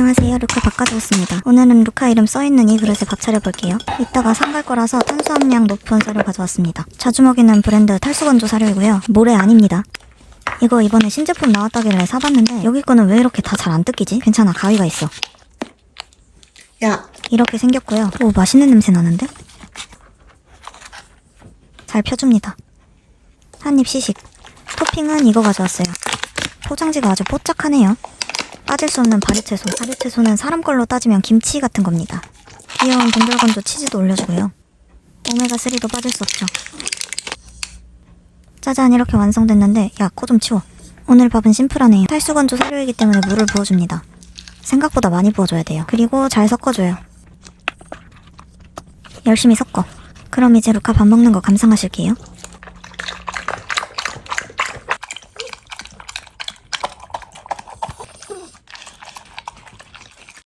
안녕하세요. 루카 밥 가져왔습니다. 오늘은 루카 이름 써있는 이 그릇에 밥 차려볼게요. 이따가 상갈 거라서 탄수함량 높은 사료 가져왔습니다. 자주 먹이는 브랜드 탈수건조 사료이고요. 모래 아닙니다. 이거 이번에 신제품 나왔다길래 사봤는데 여기 거는 왜 이렇게 다 잘 안 뜯기지? 괜찮아. 가위가 있어. 야, 이렇게 생겼고요. 오 맛있는 냄새 나는데? 잘 펴줍니다. 한 입 시식. 토핑은 이거 가져왔어요. 포장지가 아주 뽀짝하네요 빠질 수 없는 바리채소 바리채소는 사람 걸로 따지면 김치 같은 겁니다. 귀여운 동글건조 치즈도 올려주고요. 오메가3도 빠질 수 없죠. 짜잔 이렇게 완성됐는데 야 코 좀 치워. 오늘 밥은 심플하네요. 탈수건조 사료이기 때문에 물을 부어줍니다. 생각보다 많이 부어줘야 돼요. 그리고 잘 섞어줘요. 열심히 섞어. 그럼 이제 루카 밥 먹는 거 감상하실게요